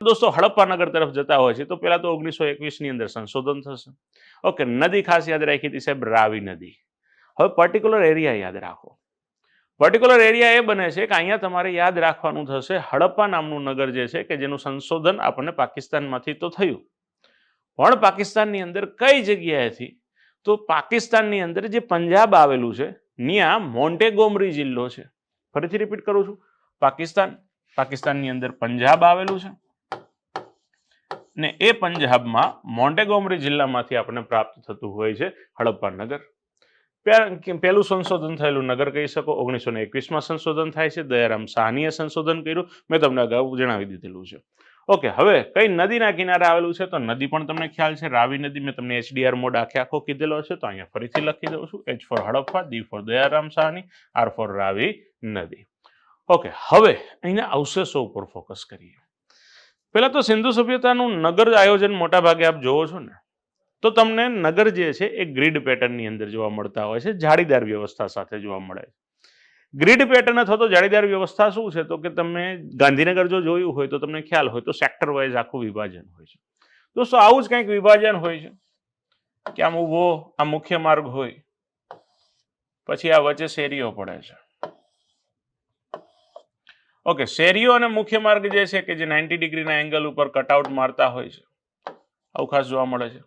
દોસ્તો હડપ્પા નગર તરફ જતા હોય છે, તો પહેલાં તો ઓગણીસો એકવીસની અંદર સંશોધન થશે. ઓકે, નદી ખાસ યાદ રાખી હતી સાહેબ, રાવી નદી. હવે પર્ટિક્યુલર એરિયા યાદ રાખો. પર્ટિક્યુલર એરિયા એ બને છે કે અહીંયા તમારે યાદ રાખવાનું થશે, હડપ્પા નામનું નગર જે છે કે જેનું સંશોધન આપણને પાકિસ્તાનમાંથી તો થયું. પણ પાકિસ્તાનની અંદર કઈ જગ્યાએથી? તો પાકિસ્તાનની અંદર જે પંજાબ આવેલું છે ત્યાં મોન્ટેગોમરી જિલ્લો છે. ફરીથી રિપીટ કરું છું. પાકિસ્તાન, પાકિસ્તાનની અંદર પંજાબ આવેલું છે. ને એ પંજાબમાં મોન્ટેગોમરી જિલ્લામાંથી આપણને પ્રાપ્ત થતું હોય છે હડપ્પા નગર. પહેલું સંશોધન થયેલું નગર કહી શકો, ઓગણીસો એકવીસમાં સંશોધન થાય છે, દયારામ સાહનીએ સંશોધન કર્યું, મેં તમને અગાઉ જણાવી દીધેલું છે. ઓકે, હવે કઈ નદીના કિનારે આવેલું છે તો નદી પણ તમને ખ્યાલ છે, રાવી નદી મેં તમને એચડીઆર મોડ આખે આખો કીધેલો છે તો અહીંયા ફરીથી લખી દઉં છું, H for Harappa, D for Dayaram Sahni R for Ravi નદી. ઓકે, હવે અહીંના અવશેષો ઉપર ફોકસ કરીએ. પહેલા તો સિંધુ સભ્યતાનું નગર આયોજન મોટા ભાગે આપ જોવો છો ને, તો તમને નગર જે છે એ ગ્રીડ પેટર્નની અંદર જોવા મળતા હોય છે, જાળીદાર વ્યવસ્થા સાથે જોવા મળે છે. ગ્રીડ પેટર્ન અથવા તો જાળીદાર વ્યવસ્થા શું છે? તો કે તમે ગાંધીનગર જો જોયું હોય તો તમને ખ્યાલ હોય, તો સેક્ટર વાઇઝ આખું વિભાજન હોય છે. દોસ્તો, આવું જ કંઈક વિભાજન હોય છે, કે આમ ઊભો, આ મુખ્ય માર્ગ હોય, પછી આ વચ્ચે શેરીઓ પડે છે. ઓકે શેરીઓ અને મુખ્ય માર્ગ જે છે કે જે નાઇન્ટી ડિગ્રીના એંગલ ઉપર કટઆઉટ મારતા હોય છે. આવું ખાસ જોવા મળે છે.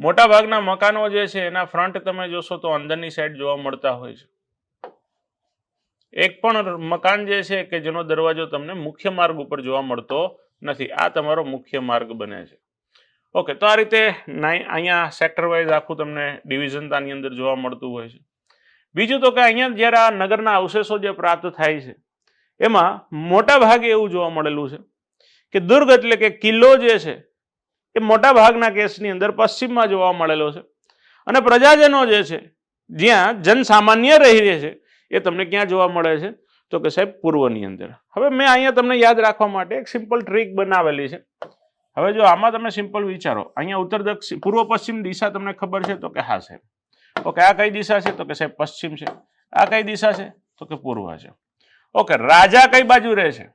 મોટાભાગના મકાનો જે છે એના ફ્રન્ટ તમે જોશો તો અંદરની સાઈડ જોવા મળતા હોય છે. એક પણ મકાન જે છે કે જેનો દરવાજો તમને મુખ્ય માર્ગ ઉપર જોવા મળતો નથી. આ તમારો મુખ્ય માર્ગ બને છે. ઓકે તો આ રીતે અહીંયા સેક્ટર વાઇઝ આખું તમને ડિવિઝન આની અંદર જોવા મળતું હોય છે. બીજું તો કે અહીંયા જ્યારે આ નગરના અવશેષો જે પ્રાપ્ત થાય છે એમાં મોટા ભાગે એવું જોવા મળેલું છે કે દુર્ગ એટલે કે કિલ્લો જે છે, એ મોટા ભાગના કેસની અંદર પશ્ચિમમાં જોવા મળેલો છે. અને પ્રજાજનો જે છે, જ્યાં જનસામાન્ય રહી રહે છે, એ તમને ક્યાં જોવા મળે છે? તો કે સાહેબ પૂર્વની અંદર. હવે મેં અહીંયા તમને યાદ રાખવા માટે એક સિમ્પલ ટ્રીક બનાવેલી છે. હવે જો આમાં તમે સિમ્પલ વિચારો, અહીંયા ઉત્તર દક્ષિણ પૂર્વ પશ્ચિમ દિશા તમને ખબર છે? તો કે હા સાહેબ. ઓકે, આ કઈ દિશા છે? તો કે સાહેબ પશ્ચિમ છે. આ કઈ દિશા છે? તો કે પૂર્વ છે. ઓકે, રાજા કઈ બાજુ રહે છે?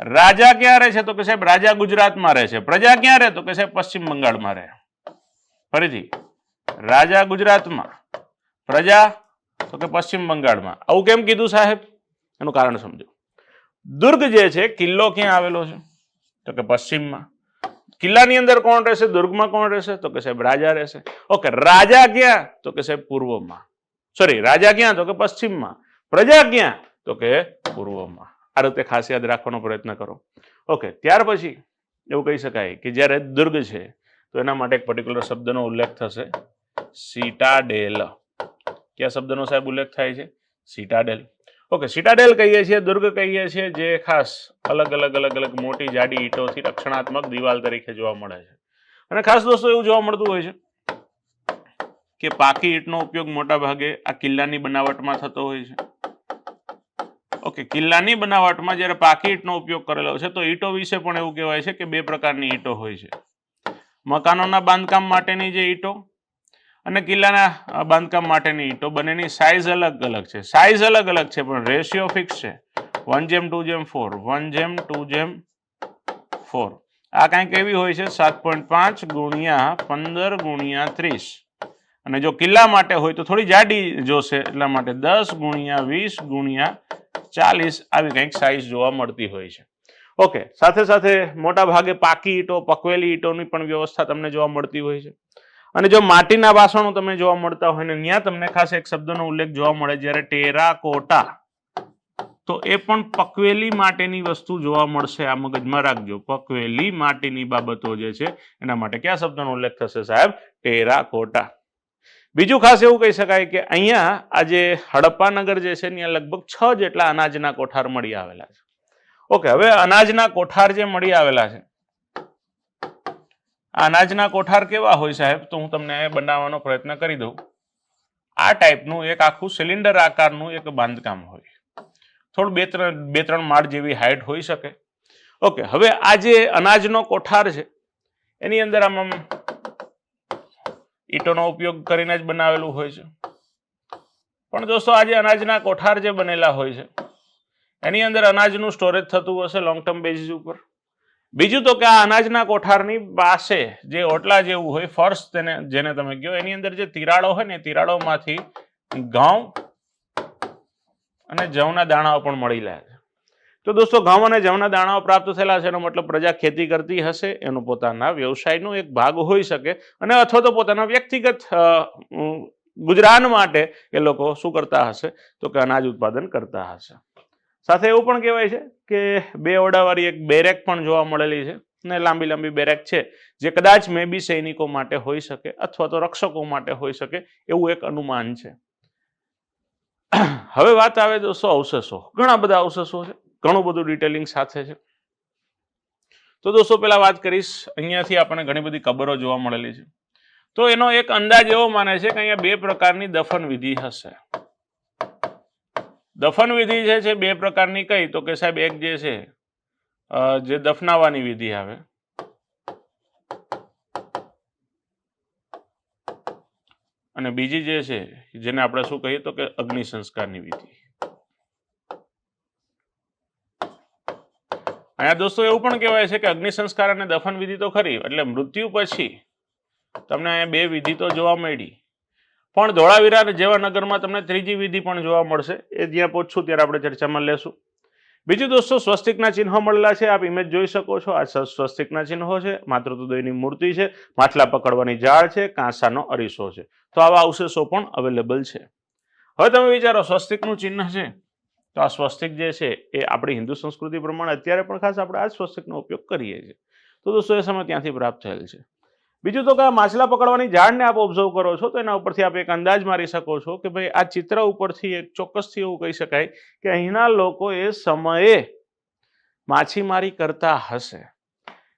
રાજા ક્યાં રહે છે? તો કે સાહેબ, રાજા ગુજરાતમાં રહે છે. પ્રજા ક્યાં રહે? તો કે સાહેબ, પશ્ચિમ બંગાળમાં રહે. ફરીથી, રાજા ગુજરાતમાં, પ્રજા, તો કે પશ્ચિમ બંગાળમાં. આવું કેમ કીધું સાહેબ? એનું કારણ સમજો. દુર્ગ જે છે, કિલ્લો ક્યાં આવેલો છે? તો કે પશ્ચિમમાં. કિલ્લાની અંદર કોણ રહેશે? દુર્ગમાં કોણ રહેશે? તો કે સાહેબ, રાજા રહેશે. ઓકે, રાજા ક્યાં? તો કે સાહેબ, પૂર્વમાં. સોરી, રાજા ક્યાં? તો કે પશ્ચિમમાં. પ્રજા ક્યાં? તો કે પૂર્વમાં આ રીતે ખાસ યાદ રાખવાનો પ્રયત્ન કરો. ઓકે ત્યાર પછી એવું કહી શકાય કે જ્યારે દુર્ગ છે, તો એના માટે એક પર્ટિક્યુલર શબ્દનો ઉલ્લેખ થશે. સીટાડેલ કયા શબ્દનો સાહેબ ઉલ્લેખ થાય છે? સીટાડેલ ઓકે સીટાડેલ કહીએ છીએ, દુર્ગ કહીએ છીએ, જે ખાસ અલગ અલગ અલગ અલગ મોટી જાડી ઈંટોથી રક્ષણાત્મક દિવાલ તરીકે જોવા મળે છે. અને ખાસ દોસ્તો, એવું જોવા મળતું હોય છે કે પાકી ઈંટનો ઉપયોગ મોટા ભાગે આ કિલ્લાની બનાવટમાં થતો હોય છે. ઓકે, કિલ્લાની બનાવટમાં જ્યારે પાકી ઈંટનો ઉપયોગ કરેલો છે, તો ઈંટો વિશે પણ એવું કહેવાય છે કે બે પ્રકારની ઈંટો હોય છે. મકાનોના બાંધકામ માટેની જે ઈંટો અને કિલ્લાના બાંધકામ માટેની ઈંટો, બંનેની સાઇઝ અલગ અલગ છે. સાઇઝ અલગ અલગ છે, પણ રેશિયો ફિક્સ છે. વન જેમ ટુ જેમ ફોર વન જેમ ટુ જેમ ફોર આ કાંઈક એવી હોય છે, સાત પોઈન્ટ પાંચ ગુણ્યા પંદર ગુણ્યા ત્રીસ. અને જો કિલ્લા માટે હોય તો થોડી જાડી જોશે, એટલા માટે દસ ગુણ્યા વીસ ગુણ્યા ચાલીસ આવી કંઈક સાઇઝ જોવા મળતી હોય છે. ઓકે સાથે સાથે મોટા ભાગે પાકી ઈંટો, પકવેલી ઈંટોની પણ વ્યવસ્થા તમને જોવા મળતી હોય છે. અને જો માટીના વાસણો તમે જોવા મળતા હોય ને ત્યાં તમને ખાસ એક શબ્દનો ઉલ્લેખ જોવા મળે, જ્યારે ટેરાકોટા, તો એ પણ પકવેલી માટેની વસ્તુ જોવા મળશે. આ મગજમાં રાખજો. પકવેલી માટીની બાબતો જે છે, એના માટે કયા શબ્દનો ઉલ્લેખ થશે સાહેબ? ટેરાકોટા. બીજું ખાસ એવું કહી શકાય કે અહીંયા આજે હડપ્પાનગર હડપ્પા નગર જે છે, ત્યાં લગભગ છ જેટલા અનાજના કોઠાર મળી આવેલા છે. ઓકે, હવે અનાજના કોઠાર જે મળી આવેલા છે અનાજના કોઠાર કેવા હોય સાહેબ? તો હું તમને બનાવવાનો પ્રયત્ન કરી દઉં. આ ટાઈપનું એક આખું સિલિન્ડર આકારનું એક બાંધકામ હોય. થોડું બે ત્રણ બે ત્રણ માળ જેવી હાઈટ હોઈ શકે. ઓકે, હવે આ જે અનાજનો કોઠાર છે, એની અંદર આમ ઈંટોનો ઉપયોગ કરીને જ બનાવેલું હોય છે. પણ દોસ્તો, આજે અનાજના કોઠાર જે બનેલા હોય છે, એની અંદર અનાજનું સ્ટોરેજ થતું હશે લોંગ ટર્મ બેઝિસ ઉપર. બીજું તો કે આ અનાજના કોઠારની પાસે જે ઓટલા જેવું હોય, ફર્શ તેને, જેને તમે કહો, એની અંદર જે તિરાડો હોય ને તિરાડોમાંથી ઘઉં અને જવના દાણાઓ પણ મળી છે. તો દોસ્તો, ઘઉં અને જવના દાણાઓ પ્રાપ્ત થયેલા છે એનો મતલબ પ્રજા ખેતી કરતી હશે, એનો પોતાના વ્યવસાયનો એક ભાગ હોઈ શકે અને અથવા તો પોતાના વ્યક્તિગત ગુજરાન માટે એ લોકો શું કરતા હશે? તો કે અનાજ ઉત્પાદન કરતા હશે. સાથે એવું પણ કહેવાય છે કે બે ઓડાવાળી એક બેરેક પણ જોવા મળેલી છે ને લાંબી લાંબી બેરેક છે, જે કદાચ મે બી સૈનિકો માટે હોઈ શકે અથવા તો રક્ષકો માટે હોઈ શકે એવું એક અનુમાન છે. હવે વાત આવે દોસ્તો અવશેષો. ઘણા બધા અવશેષો છે. ઘણું બધું ડિટેલિંગ સાથે છે. તો દોસ્તો, પેલા વાત કરીશ. અહીંયાથી આપણને ઘણી બધી કબરો જોવા મળેલી છે. તો એનો એક અંદાજ એવો માને છે કે અહીંયા બે પ્રકારની દફન વિધિ હશે. દફન વિધિ જે છે, બે પ્રકારની કઈ? તો કે સાહેબ, એક જે છે જે દફનાવાની વિધિ આવે. અને બીજી જે છે, જેને આપણે શું કહીએ તો કે અગ્નિ સંસ્કારની વિધિ. અહીંયા દોસ્તો એવું પણ કહેવાય છે કે અગ્નિ સંસ્કાર અને દફન વિધિ તો ખરી, એટલે મૃત્યુ પછી તમને અહીંયા બે વિધિ તો જોવા મળી. પણ ધોળાવીરા જેવા નગરમાં તમને ત્રીજી વિધિ પણ જોવા મળશે, એ જ્યાં પહોંચશું ત્યારે આપણે ચર્ચામાં લેશું. બીજું દોસ્તો, સ્વસ્તિકના ચિહ્નો મળેલા છે, આપ ઇમેજ જોઈ શકો છો, આ સ્વસ્તિકના ચિહ્નો છે માતૃત્વદયની મૂર્તિ છે, માટલા પકડવાની જાળ છે, કાંસાનો અરીસો છે. તો આવા અવશેષો પણ અવેલેબલ છે. હવે તમે વિચારો, સ્વસ્તિકનું ચિહ્ન છે તો આ સ્વસ્તિક જે છે એ આપણી હિન્દુ સંસ્કૃતિ પ્રમાણે અત્યારે પણ ખાસ આપણે આ જ સ્વસ્તિકનો ઉપયોગ કરીએ છીએ. તો દોસ્તો, એ સમય ત્યાંથી પ્રાપ્ત થયેલ છે. બીજું તો કે માછલા પકડવાની ઝાડને આપ ઓબ્ઝર્વ કરો છો, તો એના ઉપરથી આપ એક અંદાજ મારી શકો છો કે ભાઈ આ ચિત્ર ઉપરથી એક ચોક્કસથી એવું કહી શકાય કે અહીંના લોકો એ સમયે માછીમારી કરતા હશે.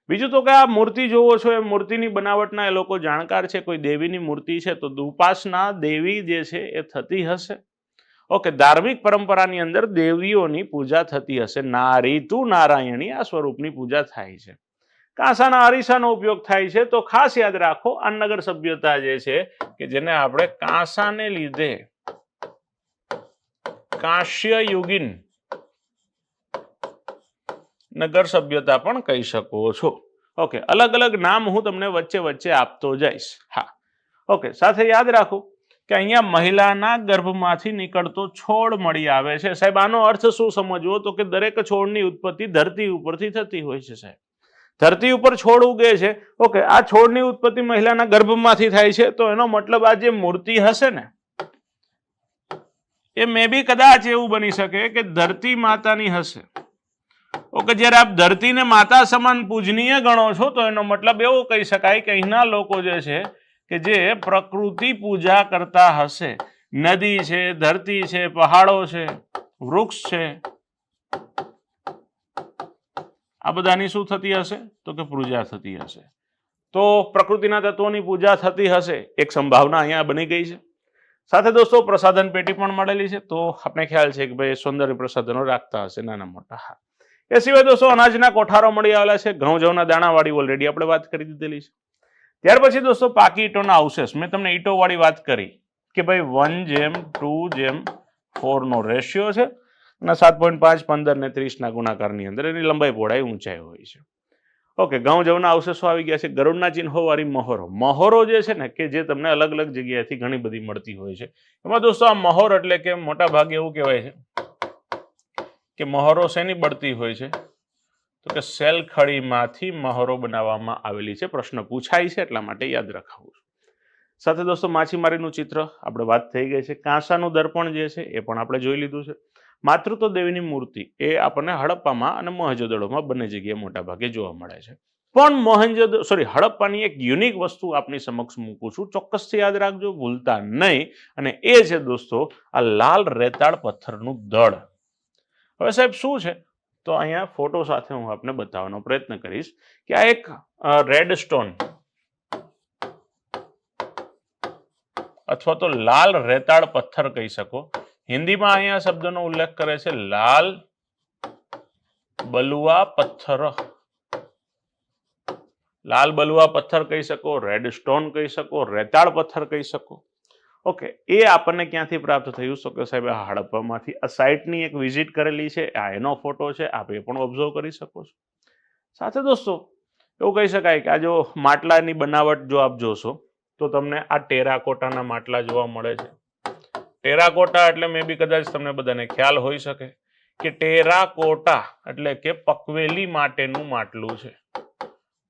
બીજું તો કે આ મૂર્તિ જોવો છો, એ મૂર્તિની બનાવટના એ લોકો જાણકાર છે, કોઈ દેવીની મૂર્તિ છે, તો ઉપાસના દેવી જે છે એ થતી હશે. ઓકે ધાર્મિક પરંપરાની અંદર દેવીઓની પૂજા થતી હશે. નારીતુ નારાયણી આ સ્વરૂપની પૂજા થાય છે. કાંસાના અરીસાનો ઉપયોગ થાય છે. તો ખાસ યાદ રાખો, આ નગર સભ્યતા જે છે કે જેને આપણે કાંસાને લીધે કાંસ્ય યુગીન નગર સભ્યતા પણ કહી શકો છો. ઓકે, અલગ અલગ નામ હું તમને વચ્ચે વચ્ચે આપતો જઈશ. હા. ઓકે, સાથે યાદ રાખો કે અહીંયા મહિલાના ગર્ભમાંથી નીકળતો છોડ મળી આવે છે. સાહેબ, આનો અર્થ શું સમજવો? તો કે દરેક છોડની ઉત્પત્તિ ધરતી ઉપરથી થતી હોય છે, સાહેબ. ધરતી ઉપર છોડ ઉગે છે. ઓકે, આ છોડની ઉત્પત્તિ મહિલાના ગર્ભમાંથી થાય છે. તો એનો મતલબ આ જે મૂર્તિ હશે ને, એ મે બી કદાચ એવું બની શકે કે ધરતી માતાની હશે. ઓકે, જ્યારે આપ ધરતીને માતા સમાન પૂજનીય ગણો છો, તો એનો મતલબ એવો કહી શકાય કે અહીંના લોકો જે છે કે જે પ્રકૃતિ પૂજા કરતા હશે. નદી છે, ધરતી છે, પહાડો છે, વૃક્ષ છે. આ બધાની શું થતી હશે? તો કે પૂજા થતી હશે. તો પ્રકૃતિના તત્વોની પૂજા થતી હશે. એક સંભાવના અહીંયા બની ગઈ છે. સાથે દોસ્તો, પ્રસાધન પેટી પણ મળેલી છે. તો આપણે ખ્યાલ છે કે ભાઈ સૌંદર્ય પ્રસાધનો રાખતા હશે નાના મોટા. હા. એ સિવાય દોસ્તો, અનાજના કોઠારો મળી આવેલા છે. ઘઉં, જવના દાણાવાળી ઓલરેડી આપણે વાત કરી દીધેલી છે. ત્યાર પછી દોસ્તો પાકી ઈંટોના અવશેષ મેં તમને ઈંટોવાળી વાત કરી કે ભાઈ વન જેમ ટુ જેમ ફોરનો રેશિયો છે અને સાત પોઈન્ટ પાંચ, પંદર ને ત્રીસના ગુણાકારની અંદર એની લંબાઈ પહોળાઈ ઊંચાઈ હોય છે. ઓકે ઘઉં જવના અવશેષો આવી ગયા છે? ગરુડના ચિહ્નો વાળી મહોરો. મહોરો જે છે ને કે જે તમને અલગ અલગ જગ્યાએથી ઘણી બધી મળતી હોય છે. એમાં દોસ્તો આ મહોર એટલે કે મોટા ભાગે એવું કહેવાય છે કે મહોરો શેની બળતી હોય છે? તો કે સેલ ખડીમાંથી મહોરો બનાવવામાં આવેલી છે. પ્રશ્ન પૂછાય છે, એટલા માટે યાદ રખાવું સાથે દોસ્તો, માછીમારીનું ચિત્ર આપણે વાત થઈ ગઈ છે. કાંસાનું દર્પણ જે છે, એ પણ આપણે જોઈ લીધું છે. માતૃત્વ દેવીની મૂર્તિ, એ આપણને હડપ્પામાં અને મહજોદડોમાં બંને જગ્યાએ મોટા ભાગે જોવા મળે છે. પણ મોહેંજો સોરી હડપ્પાની એક યુનિક વસ્તુ આપની સમક્ષ મૂકું છું. ચોક્કસથી યાદ રાખજો, ભૂલતા નહીં. અને એ છે દોસ્તો, આ લાલ રેતાળ પથ્થરનું દળ. હવે સાહેબ, શું છે? તો અહીંયા ફોટો સાથે હું આપને બતાવવાનો પ્રયત્ન કરીશ કે આ એક રેડ સ્ટોન અથવા તો લાલ રેતાળ પથ્થર કહી શકો. હિન્દીમાં અહીંયા શબ્દનો ઉલ્લેખ કરે છે લાલ બલુઆ પથ્થર. લાલ બલુઆ પથ્થર કહી શકો રેડ સ્ટોન કહી શકો, રેતાળ પથ્થર કહી શકો. ઓકે એ આપણને ક્યાંથી પ્રાપ્ત થયું? તો કે સાહેબ, આ હડપ્પામાંથી આ સાઇટની એક વિઝિટ કરેલી છે, આ એનો ફોટો છે, આપ એ પણ ઓબ્ઝર્વ કરી શકો છો. સાથે દોસ્તો, એવું કહી શકાય કે આ જો માટલાની બનાવટ જો આપ જોશો, તો તમને આ ટેરાકોટાના માટલા જોવા મળે છે. ટેરાકોટા એટલે મે બી કદાચ તમને બધાને ખ્યાલ હોઈ શકે કે ટેરાકોટા એટલે કે પકવેલી માટેનું માટલું છે.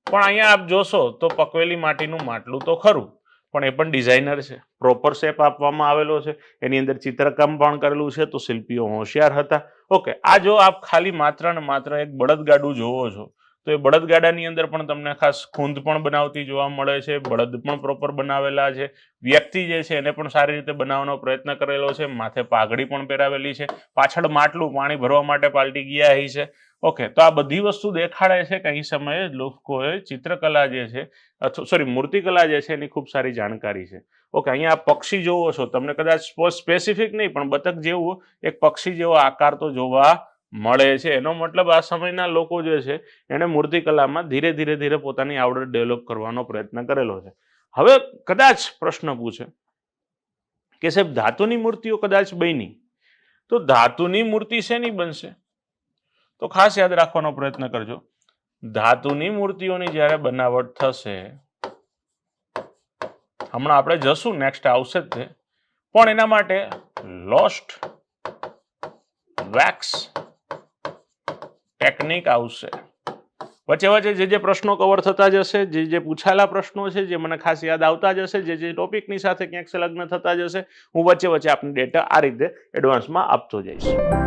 પણ અહીંયા આપ જોશો તો પકવેલી માટીનું માટલું તો ખરું. પણ એ પણ ડિઝાઇનર છે. પ્રોપર શેપ આપવામાં આવેલો છે. એની અંદર ચિત્રકામ પણ કરેલું છે તો શિલ્પીઓ હોશિયાર હતા. ઓકે આ જો આપ ખાલી માત્ર ને માત્ર એક બળદગાડું જોવો છો, તો એ બળદગાડાની અંદર પણ તમને ખાસ ખૂંદ પણ બનાવતી જોવા મળે છે, બળદ પણ પ્રોપર બનાવેલા છે. વ્યક્તિ જે છે એને પણ સારી રીતે બનાવવાનો પ્રયત્ન કરેલો છે. માથે પાઘડી પણ પહેરાવેલી છે. પાછળ માટલું પાણી ભરવા માટે પાલટી ગયા છે. ઓકે, તો આ બધી વસ્તુ દેખાડે છે કે અહીં સમયે લોકોએ ચિત્રકલા જે છે અથવા સોરી મૂર્તિકલા જે છે એની ખૂબ સારી જાણકારી છે. ઓકે, અહીંયા પક્ષી જોવો છો, તમને કદાચ સ્પેસિફિક નહીં, પણ બતક જેવું એક પક્ષી જેવો આકાર તો જોવા મળે છે. એનો મતલબ આ સમયના લોકો જે છે, એણે મૂર્તિકલામાં ધીરે ધીરે ધીરે પોતાની આવડત ડેવલપ કરવાનો પ્રયત્ન કરેલો છે. હવે કદાચ પ્રશ્ન પૂછે કે સાહેબ, ધાતુની મૂર્તિઓ કદાચ બની? તો ધાતુની મૂર્તિ શેની બનશે? તો ખાસ યાદ રાખવાનો પ્રયત્ન કરજો. ધાતુની મૂર્તિઓની જ્યારે બનાવટ થશે, હમણાં આપણે જશું નેક્સ્ટ આવશે જ તે, પણ એના માટે લોસ્ટ વેક્સ ટેકનિક આવશે. વચ્ચે વચ્ચે જે જે પ્રશ્નો કવર થતા જશે, જે જે પૂછાયેલા પ્રશ્નો છે, જે મને ખાસ યાદ આવતા જશે, જે જે ટોપિકની સાથે ક્યાંક સંલગ્ન થતા જશે, હું વચ્ચે વચ્ચે આપની ડેટા આ રીતે એડવાન્સમાં આપતો જઈશ.